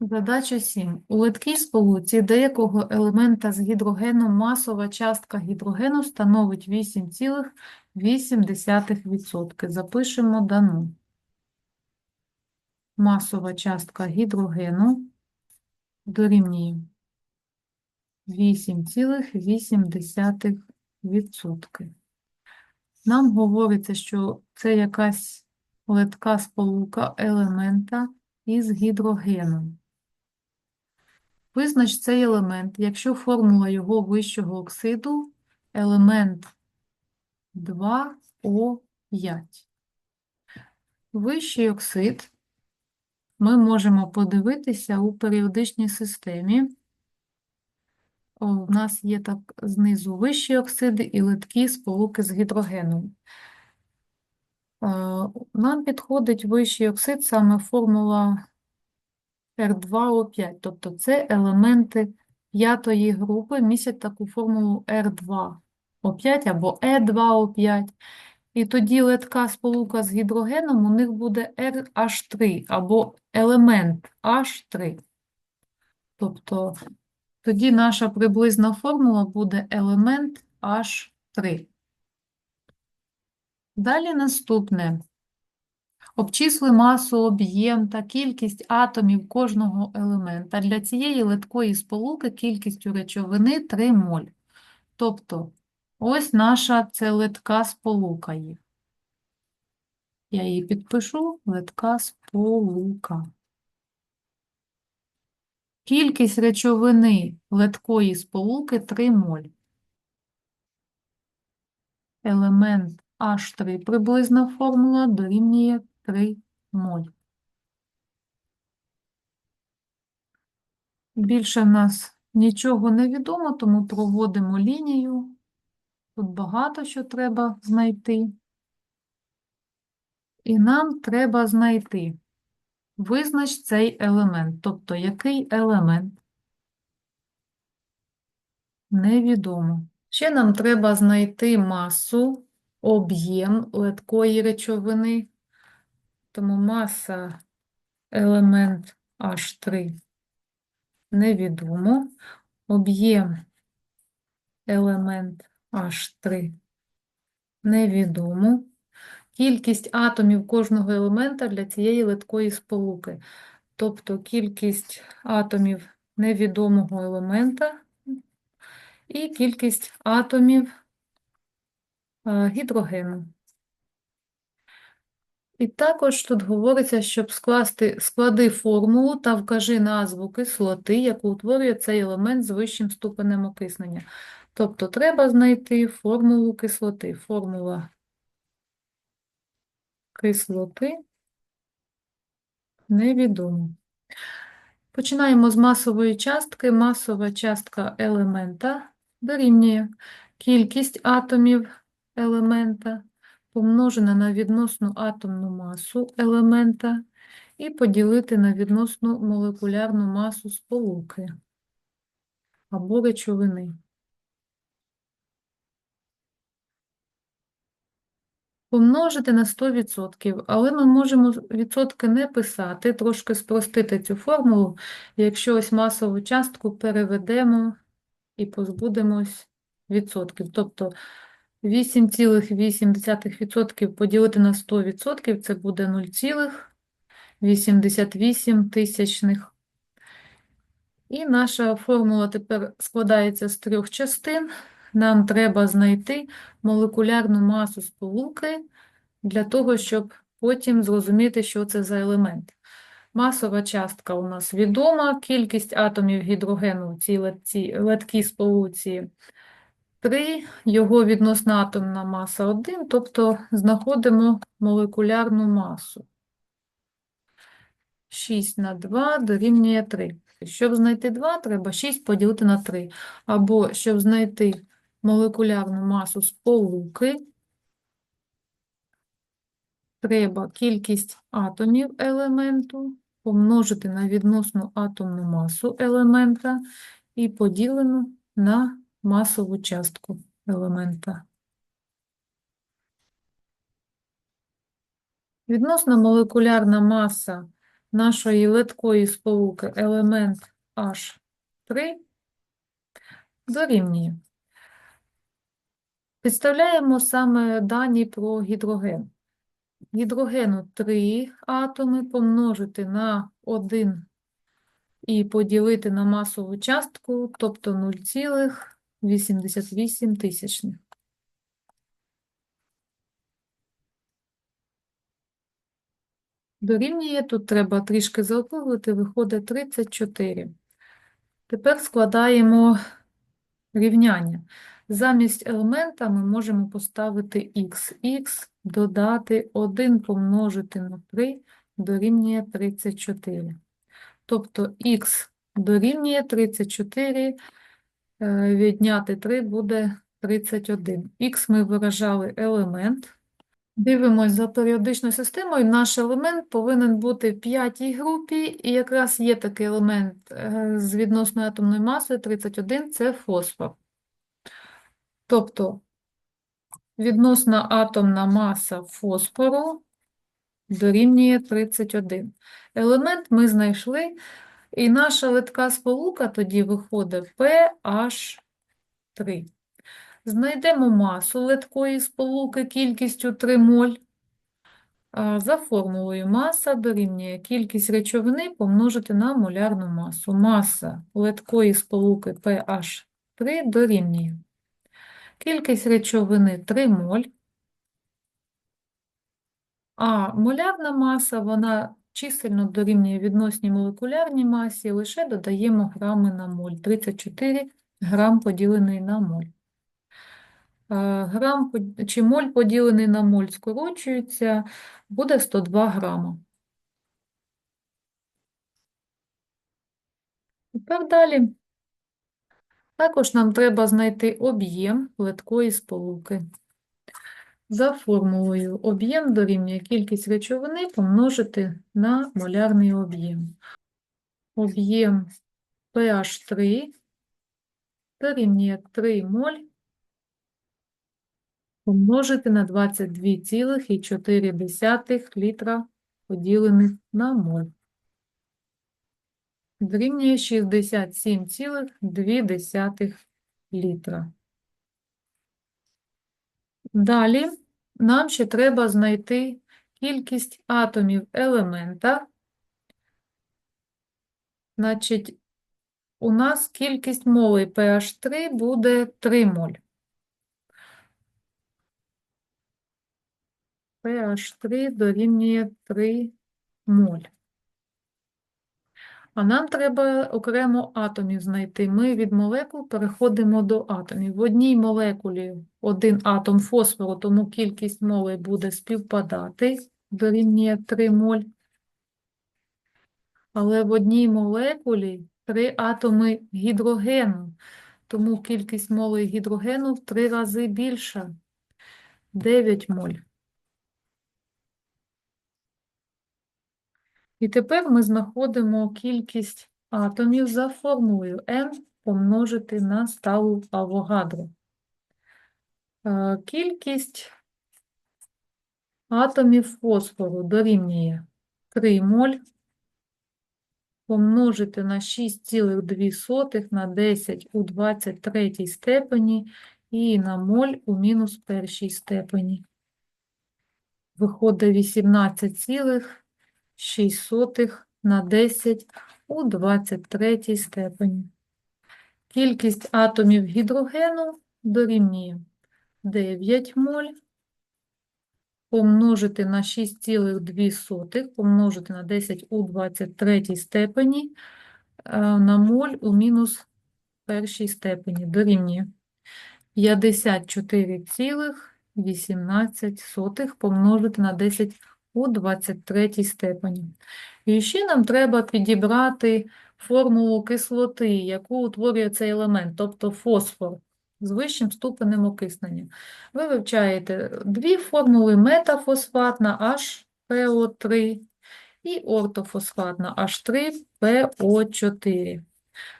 Задача 7. У литкій сполуці деякого елемента з гідрогеном масова частка гідрогену становить 8,8%. Запишемо дану. Масова частка гідрогену дорівнює 8,8%. Нам говориться, що це якась литка сполука елемента із гідрогеном. Визнач цей елемент, якщо формула його вищого оксиду елемент 2О5. Вищий оксид ми можемо подивитися у періодичній системі. О, У нас є так знизу вищі оксиди і литкі сполуки з гідрогеном. Е, Нам підходить вищий оксид, саме формула R2O5, тобто це елементи п'ятої групи містять таку формулу R2O5 або E2O5. І тоді литка сполука з гідрогеном у них буде RH3 або елемент H3. Тобто тоді наша приблизна формула буде елемент H3. Далі наступне. Обчисли масу, об'єм та кількість атомів кожного елемента. Для цієї литкої сполуки кількістю речовини 3 моль. Тобто, ось наша це литка сполука їх. Я її підпишу, литка сполука. Кількість речовини литкої сполуки 3 моль. Елемент H3 приблизна формула дорівнює 3 моль. Більше в нас нічого не відомо, тому проводимо лінію. Тут багато що треба знайти. І нам треба знайти визнач цей елемент. Тобто, який елемент? Невідомо. Ще нам треба знайти масу, об'єм литкої речовини. Тому маса елемент H3 невідомо. Об'єм елемент H3 невідомо. Кількість атомів кожного елемента для цієї литкої сполуки. Тобто кількість атомів невідомого елемента і кількість атомів е, гідрогену. І також тут говориться, щоб скласти склади формулу та вкажи назву кислоти, яку утворює цей елемент з вищим ступенем окиснення. Тобто треба знайти формулу кислоти. Формула кислоти невідома. Починаємо з масової частки. Масова частка елемента дорівнює кількість атомів елемента помножена на відносну атомну масу елемента і поділити на відносну молекулярну масу сполуки або речовини. Помножити на 100%, але ми можемо відсотки не писати, трошки спростити цю формулу, якщо ось масову частку переведемо і позбудемось відсотків. Тобто 8,8% поділити на 100% це буде 0,88 тисячних. І наша формула тепер складається з трьох частин. Нам треба знайти молекулярну масу сполуки для того, щоб потім зрозуміти, що це за елемент. Масова частка у нас відома, кількість атомів гідрогену в цій латці- латкій сполуці 3, його відносна атомна маса 1, тобто знаходимо молекулярну масу. 6 на 2 дорівнює 3. Щоб знайти 2, треба 6 поділити на 3. Або, щоб знайти молекулярну масу сполуки, треба кількість атомів елементу помножити на відносну атомну масу елемента і поділену на масову частку елемента. Відносна молекулярна маса нашої литкої сполуки елемент H3 дорівнює. Підставляємо саме дані про гідроген. Гідрогену 3 атоми помножити на 1 і поділити на масову частку, тобто 0,88 тисячних. Дорівнює, тут треба трішки заокруглити, виходить 34. Тепер складаємо рівняння. Замість елемента ми можемо поставити х. х додати 1 помножити на 3 дорівнює 34. Тобто х дорівнює 34, е, відняти 3 буде 31. Х ми виражали елемент. Дивимось за періодичною системою. Наш елемент повинен бути в п'ятій групі, і якраз є такий елемент е, з відносною атомною масою 31 – це фосфор. Тобто відносна атомна маса фосфору дорівнює 31. Елемент ми знайшли, і наша литка сполука тоді виходить pH3. Знайдемо масу литкої сполуки кількістю 3 моль. За формулою маса дорівнює кількість речовини помножити на молярну масу. Маса литкої сполуки pH3 дорівнює. Кількість речовини 3 моль, а молярна маса, вона чисельно дорівнює відносній молекулярній масі, лише додаємо грами на моль. 34 грам поділений на моль. Е, Грам чи моль поділений на моль скорочується, буде 102 грама. Тепер далі. Також нам треба знайти об'єм литкої сполуки. За формулою об'єм дорівнює кількість речовини помножити на молярний об'єм. Об'єм pH3 дорівнює 3 моль помножити на 22,4 літра поділених на моль. Дорівнює 67,2 літра. Далі нам ще треба знайти кількість атомів елемента. Значить, у нас кількість молей pH3 буде 3 моль. pH3 дорівнює 3 моль. А нам треба окремо атомів знайти. Ми від молекул переходимо до атомів. В одній молекулі один атом фосфору, тому кількість молей буде співпадати, дорівнює 3 моль. Але в одній молекулі три атоми гідрогену, тому кількість молей гідрогену в три рази більша 9 моль. І тепер ми знаходимо кількість атомів за формулою n помножити на сталу Авогадро. Е, Кількість атомів фосфору дорівнює 3 моль помножити на 6,2 на 10 у 23 степені і на моль у мінус першій степені. Виходить 18,6 на 10 у 23 степені. Кількість атомів гідрогену дорівнює 9 моль помножити на 6,2 помножити на 10 у 23 степені е, на моль у мінус першій степені дорівнює 54,18 помножити на 10 у 23 степені. І ще нам треба підібрати формулу кислоти, яку утворює цей елемент, тобто фосфор з вищим ступенем окиснення. Ви вивчаєте дві формули метафосфатна HPO3 і ортофосфатна H3PO4.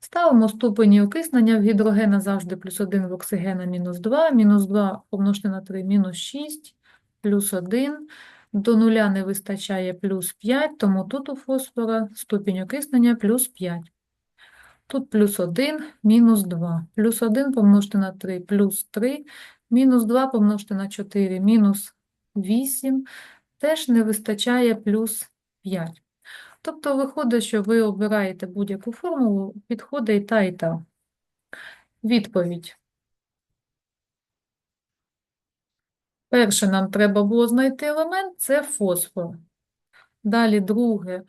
Ставимо ступені окиснення в гідрогена завжди плюс 1 в оксигена мінус 2, мінус 2 помножити на 3 мінус 6, плюс 1, До нуля не вистачає плюс 5, тому тут у фосфора ступінь окиснення плюс 5. Тут плюс 1, мінус 2. Плюс 1 помножити на 3, плюс 3. Мінус 2 помножити на 4, мінус 8. Теж не вистачає плюс 5. Тобто виходить, що ви обираєте будь-яку формулу, підходить і та, і та. Відповідь. Перше нам треба було знайти елемент, це фосфор. Далі друге,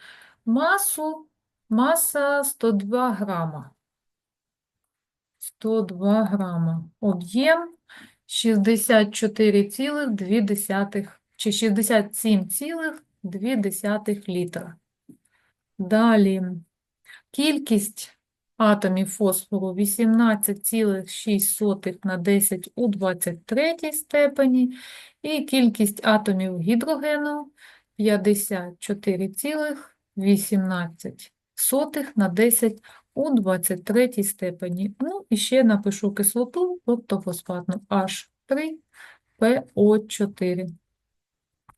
масу, маса 102 грама. 102 грама. Об'єм 64,2 чи 67,2 літра. Далі кількість атомів фосфору 18,6 на 10 у 23 степені і кількість атомів гідрогену 54,18 на 10 у 23 степені. Ну, і ще напишу кислоту, тобто фосфатну H3PO4.